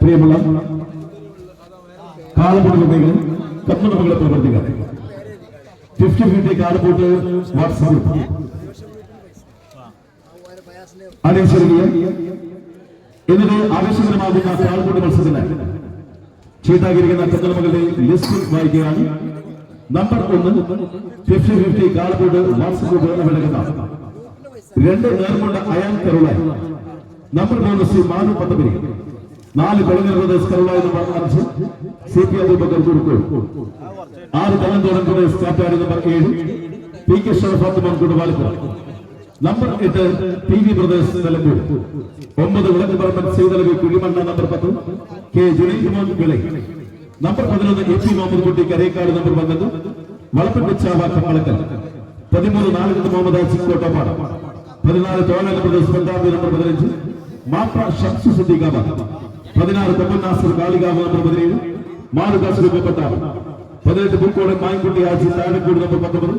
പ്രിയമുള്ള കാളപൂട്ട് കുട്ടികൾ കന്നുടമകളെ പ്രവർത്തിക്കാം ഫിഫ്റ്റി ഫിഫ്റ്റി കാളപൂട്ട് വാട്സാപ്പ് ഗ്രൂപ്പ് അനുസരിക്കുക എന്നിട്ട് ആവേശകരമാകുന്ന കാളപൂട്ട് മത്സരത്തിന് ചീട്ടാക്കിയിരിക്കുന്ന കന്നുടമകളുടെ ലിസ്റ്റ് വായിക്കുകയാണ്. നമ്പർ ഒന്ന് ഫിഫ്റ്റി ഫിഫ്റ്റി കാളപൂട്ട് വാട്സപ്പ് ഗ്രൂപ്പ് എവിടെക്കുന്ന രണ്ട് നേർമുണ്ട അയാൻ കരുളായി. നമ്പർ മൂന്ന് ശ്രീ മാനു പത്തപുരി നാല് പ്രദേശ് കരുളായി നമ്പർ അഞ്ച് സി പി അബൂബക്കർ കുറുക്കോട് ആറ് തലന്തോളം പ്രദേശ് നമ്പർ ഏഴ്. P K Sharafath Valippuram number എട്ട് പി വി പ്രദേശ് നിലമ്പൂർ. ഒമ്പത് വിളക്ക് പറമ്പൻ ശ്രീതലവി കുഴിമണ്ണ നമ്പർ പത്ത്. കെ ജുനൈദ് വിളി. നമ്പർ പതിനൊന്ന് എ പി മുഹമ്മദ് കുട്ടി കരേക്കാട് നമ്പർ പന്ത്രണ്ട്. വളപ്പൻ ചാവ കമ്മളക്കൽ പതിമൂന്ന് നാലുകത്ത് മുഹമ്മദ് ആസിഫ് കോട്ടപ്പാട് പതിനാല് തോന്നൽ പ്രദേശ് പഞ്ചാബ് നമ്പർ പതിനഞ്ച്. മാപ്ര ഷംസു സിദ്ദീഖാബാദ്. പതിനാറ് കൊമ്പൻ നാസർ കാളികാവ് നമ്പർ പതിനേഴ് മാറുകാസ് രൂപപ്പെട്ടാണ് പതിനെട്ട് പുൽക്കോട് മായൻകുട്ടി ആഴ്ച താഴെക്കൂട് നമ്പർ പത്തൊമ്പത്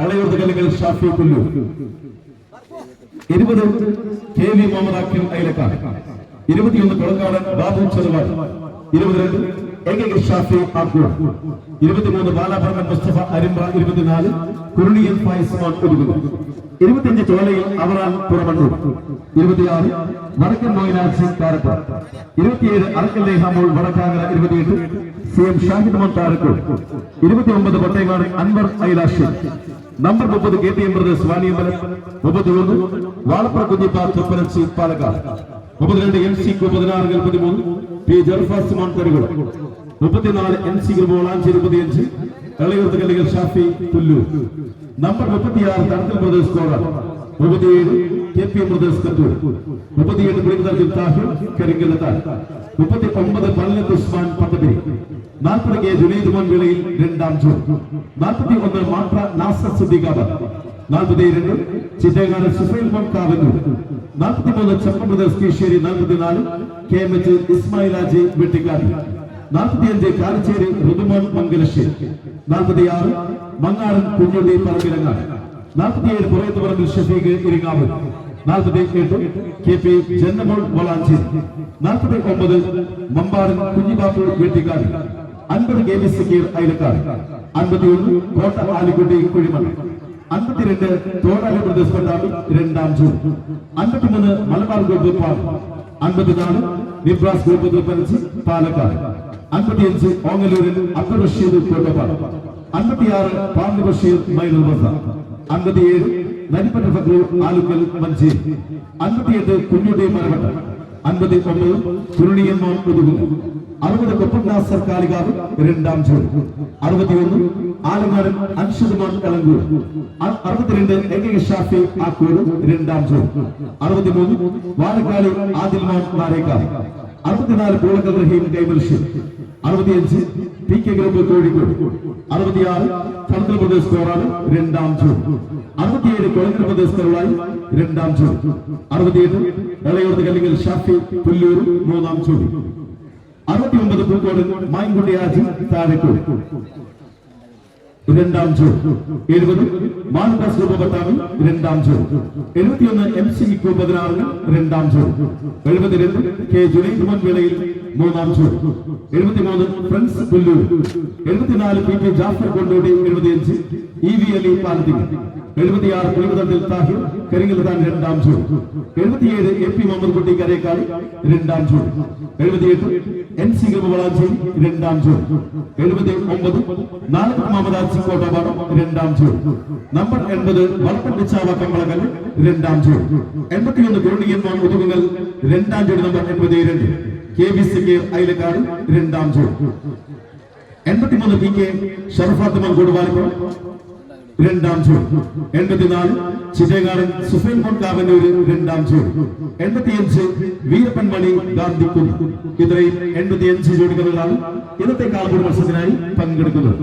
അളയൂർത്ത് കല്ലുകൾ ഷാഫി പുല്ലൂർ. ഇരുപത് കെ വി മുഹമ്മദ് അയലക്കാർ ഇരുപത്തിയൊന്ന് കുളക്കാടൻ ബാബു ചെറുവാൻ ഇരുപത്തിരണ്ട് എ കെ ഷാഫി ആക്കൂർ ഇരുപത്തിമൂന്ന് ബാലാഭരണൻ മുസ്തഫ അരിമ്പ ഇരുപത്തിനാല് കുരുണിയൻ ഫൈസ്മാൻ ഒരുങ്ങുന്നു ഇരുപത്തിയഞ്ച് ചോലയിൽ അവറാൻ പുറമണ്ണൂർ ഇരുപത്തിയാറ് വടക്കൻ മൊയിനാജി കാരപ്പ ഇരുപത്തിയേഴ് അറക്കൽ ലേഹാമോൾ വടക്കാങ്ങര ഇരുപത്തിയെട്ട് സി എം ഷാഹിദ് മോൻ താരക്കോട് ഇരുപത്തിയൊമ്പത് പട്ടേങ്ങാട് അൻവർ ഐലാഷി നമ്പർ മുപ്പത് K T M brothers Vaniyambalam മുപ്പത്തിമൂന്ന് വാളപ്പുറ കുഞ്ഞിപ്പ തൃപ്പനച്ചി പാലക്കാട് മുപ്പത്തിരണ്ട് എം സി പതിനാറ് മുപ്പത്തിമൂന്ന് പി ജർഫാസ് മോൻ തരുകൾ മുപ്പത്തിനാല് എൻ സി വളാഞ്ചേരി മുപ്പത്തിയഞ്ച് എളയൂർത്ത് കല്ലുകൾ ഷാഫി പുല്ലു നമ്പർ മുപ്പത്തിയാറ് തടത്തിൽ ബ്രദേഴ്സ് കോറ മുപ്പത്തിയേഴ് കെ പി ബ്രദേഴ്സ് കത്തൂർ മുപ്പത്തിയെട്ട് താഹിർ കരിങ്കലത്താൽ മുപ്പത്തി ഒമ്പത് പല്ലത്ത് ഉസ്മാൻ പത്തപിരി നാൽപ്പത് കെ ജുനൈദ് മോൻ വിളയിൽ രണ്ടാം ജൂൺ. നാൽപ്പത്തി ഒന്ന് മാത്ര നാസർ സുദ്ദീഖാബ് നാൽപ്പത്തി ചിറ്റേങ്ങാട് സുഫൈൽ മോൻ കാവന്നൂർ. നാൽപ്പത്തി മൂന്ന് ചപ്പ ബ്രദേഴ്സ് കീശ്ശേരി നാൽപ്പത്തിനാല് കെ എം എച്ച് നാൽപ്പത്തിയഞ്ച് കാലിച്ചേരി ഋതുമോൻ മംഗലശ്ശേരി. നാൽപ്പത്തിയാറ് മങ്ങാടൻ കുഞ്ഞുള്ളി പറമ്പിലങ്ങാട്. നാൽപ്പത്തിയേഴ് പുറയത്ത് പറമ്പിൽ ഷഫീഖ് ഇരിങ്ങാവ്. നാൽപ്പത്തി എട്ട് കെ പി ജന്നമോൾ വളാഞ്ചേരി. നാൽപ്പത്തി ഒമ്പത് മമ്പാടൻ കുഞ്ഞിബാപ്പു വെട്ടിക്കാട്. അൻപത് കെ വി സക്കീർ അയലക്കാട്. അൻപത്തിയൊന്ന് കോട്ട ആലിക്കുട്ടി കുഴിമണ് അൻപത്തിരണ്ട് തോടാലി പ്രദേശ് പട്ടാമി രണ്ടാം ജൂൺ. അൻപത്തിമൂന്ന് മലബാർ ഗ്രൂപ്പ് പാലം. അൻപത്തിനാല് നിബ്രാസ് ഗ്രൂപ്പ് പാലക്കാട്. അൻപത്തിയഞ്ച് ഓങ്ങലൂരിൽ അബ്ദുൾ റഷീദ് കോട്ടപ്പാട് അൻപത്തിയാറ് പാമ്പ് ബഷീർ മൈനൽ ബസ അൻപത്തിയേഴ് നരിപ്പറ്റ ഫക്രൂർ ആലുക്കൽ മഞ്ചേരി അൻപത്തിയെട്ട് കുഞ്ഞുടി മരവട്ട. അൻപത്തി ഒമ്പത് കുരുണിയമ്മ ഒതുകുന്നു അറുപത് കൊപ്പന്നാസർ സർക്കാരികാവ് രണ്ടാം ജൂൺ. അറുപത്തിയൊന്ന് ആലങ്ങാടൻ അൻഷുമാൻ കളങ്കൂർ അറുപത്തിരണ്ട് എ കെ ഷാഫി ആക്കൂർ രണ്ടാം ജൂൺ. അറുപത്തിമൂന്ന് വാലക്കാട് ആദിൽമാൻ നാരേക്കാവ്. അറുപത്തിനാല് പൂളക്കൽ റഹീം കൈമൽഷ്യം അറുപത്തിയഞ്ച് പി കെ ഗ്രൂപ്പ് കോഴിക്കോട്. അറുപത്തിയാറ് ചന്ദ്ര പ്രദേശ് കോറാണ് രണ്ടാം ജൂൺ. അറുപത്തിയേഴ് കൊളങ്കര പ്രദേശ് കരുളായി രണ്ടാം ജൂൺ. അറുപത്തിയെട്ട് ഇളയോർത്ത് കല്ലിങ്ങൽ ഷാഫി പുല്ലൂർ മൂന്നാം ജൂൺ. അറുപത്തിയൊമ്പത് പൂക്കോട് മായൻകുട്ടി ആജി താഴെക്കോട്. രണ്ടാം ജോ. എഴുപത്. മാൽദാസ് രൂപപട്ടാമി രണ്ടാം ജോ. എഴുപത്തിയൊന്ന് എം സി ഇക്കു പതിനാറിന് രണ്ടാം ജൂൺ എഴുപത്തിരണ്ട് കെ ജുനൈദ് മോൻ വേളയിൽ മൂന്നാം ജൂൺ എഴുപത്തിമൂന്ന് പ്രിൻസ് പുല്ലൂർ. എഴുപത്തിനാല് പി കെ ജാഫർ കൊണ്ടോടി എഴുപത്തിയഞ്ച്. ഇ വി അലി പാലത്തിങ്ങൽ എഴുപത്തിയാറ് പുളിമുതണ്ടിൽ താഹിർ രണ്ടാം ജൂൺ എഴുപത്തിയേഴ് എ മുഹമ്മദ് കുട്ടി കരേക്കാട് രണ്ടാം ജൂൺ എഴുപത്തിയെട്ട് എൻ സി രണ്ടാം ജൂൺ എഴുപത്തി ഒമ്പത് നാലത്ത് മുഹമ്മദ് രണ്ടാം ജൂൺ നമ്പർ എൺപത് വളപ്പൻ ചാവ കമ്പളകൽ രണ്ടാം ജൂൺ എൺപത്തിയൊന്ന് കുരുണിയൻ മോൻ രണ്ടാം ജൂൺ നമ്പർ എൺപത്തി രണ്ട് K V C K Ayalakkad രണ്ടാം ജൂൺ എൺപത്തിമൂന്ന് പി കെ ഷറഫാത്ത് വാലിപ്പുറം. രണ്ടാം ജൂൺ. എൺപത്തിനാല് ചിറ്റേങ്ങാടൻ സുപ്രീം കോടതി കാവന്നൂര് രണ്ടാം ജൂൺ. എൺപത്തിയഞ്ച് വീരപ്പൻ മണി ഗാന്ധിക്കുടി ഇത്രയും എൺപത്തിയഞ്ച് ജോലികളിലാണ് ഇന്നത്തെ കാൽപൂർ മത്സരത്തിനായി പങ്കെടുക്കുന്നത്.